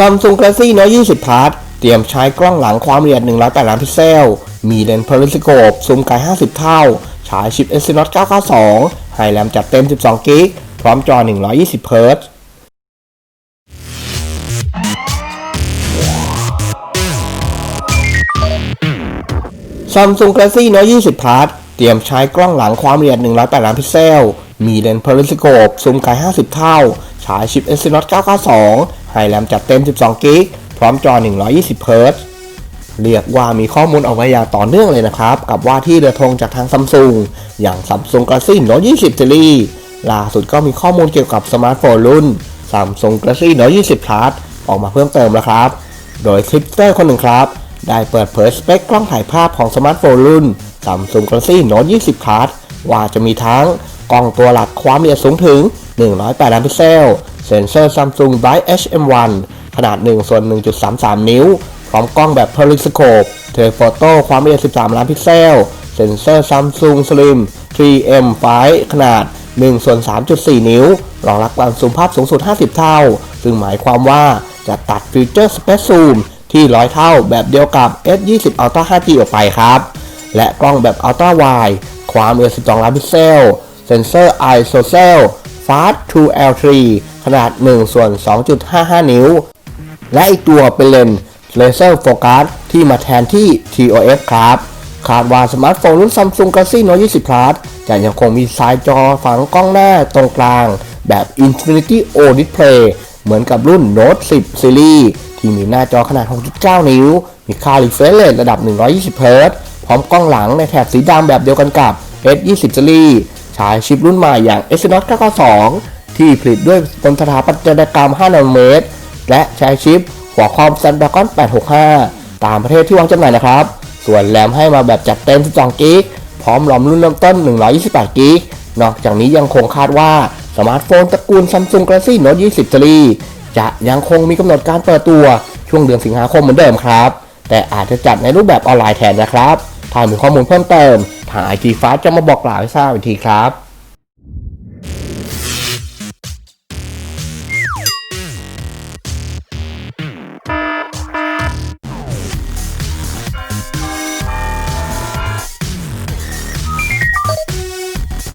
Samsung Galaxy Note 20 Plus เตรียมใช้กล้องหลังความละเอียด108ล้านพิกเซล มีเลนส์เพลิสโกปซูมไกล 50 เท่าใช้ชิป Exynos 992 ไฮแรมจัดเต็ม 12 กิก พร้อมจอ 120 เฮิรตซ์ Samsung Galaxy Note 20 Plus เตรียมใช้กล้องหลังความละเอียด108ล้านพิกเซล มีเลนส์เพลิสโกปซูมไกล 50 เท่าใช้ชิป Exynos 992 ไฮแรมจัดเต็ม 12 กิก พร้อมจอ 120 เฮิรตซ์เรียกว่ามีข้อมูลออกมาอย่างต่อเนื่องเลยนะครับ กับว่าที่เรือธงจากทางซัมซุงอย่าง Samsung Galaxy Note 20 Series ล่าสุดก็มีข้อมูลเกี่ยวกับสมาร์ทโฟนรุ่น Samsung Galaxy Note 20 Plus ออกมาเพิ่มเติมแล้วครับ โดยคลิปเตอร์คนหนึ่งครับ ได้เปิดเผยสเปคกล้องถ่ายภาพของสมาร์ทโฟนรุ่น Samsung Galaxy Note 20 Plus ว่าจะมีทั้งกล้องตัวหลักความละเอียดสูงถึง 108 ล้านพิกเซล เซ็นเซอร์ Samsung Bright HM1 ขนาด1ส่วน1.33 นิ้ว พร้อมกล้องแบบ Periscope เทเลโฟโต้ความละเอียด 13 ล้านพิกเซล เซ็นเซอร์ Samsung Slim 3M5 ขนาด1ส่วน3.4 นิ้ว รองรับการซูมภาพสูงสุด 50 เท่า ซึ่งหมายความว่าจะตัดฟีเจอร์ Space Zoom ที่ 100 เท่าแบบเดียวกับ S20 Ultra 5G ออกไปครับ และกล้องแบบ Ultra Wide ความละเอียด 12 ล้านพิกเซล เซ็นเซอร์ ISOCELL Fast 2L3 ขนาด1ส่วน 2.55 นิ้ว และอีกตัวเป็นเลนส์เลเซอร์โฟกัสที่มาแทนที่ TOF ครับคาดว่าสมาร์ทโฟนรุ่น Samsung Galaxy Note 20 Plus จะยังคงมีสายจอฝังกล้องหน้าตรงกลางแบบ Infinity O Display เหมือนกับรุ่น Note 10 Series ที่มีหน้าจอขนาด 6.9 นิ้ว มีค่า refresh rate ระดับ 120 Hz พร้อมกล้องหลังในแถบสีดำแบบเดียวกันกับ S20 Series ใช้ชิปรุ่นใหม่อย่าง Exynos 992 ที่ผลิตด้วยบนสถาปัตยกรรม 5 นาโนเมตร และใช้ชิปหัวคอม Snapdragon 865 ตามประเทศที่วางจำหน่ายนะครับ ส่วนแรมให้มาแบบจัดเต็ม 12 กิก พร้อมรอมรุ่นเริ่มต้น 128 กิก นอกจากนี้ยังคงคาดว่าสมาร์ทโฟนตระกูล Samsung Galaxy Note 20 Series จะยังคงมีกำหนดการเปิดตัวช่วงเดือนสิงหาคมเหมือนเดิมครับ แต่อาจจะจัดในรูปแบบออนไลน์แทนนะครับ ถ้ามีข้อมูลเพิ่มเติม หา IG ฟ้าจะมาบอกกล่าวให้ทราบอีกทีครับ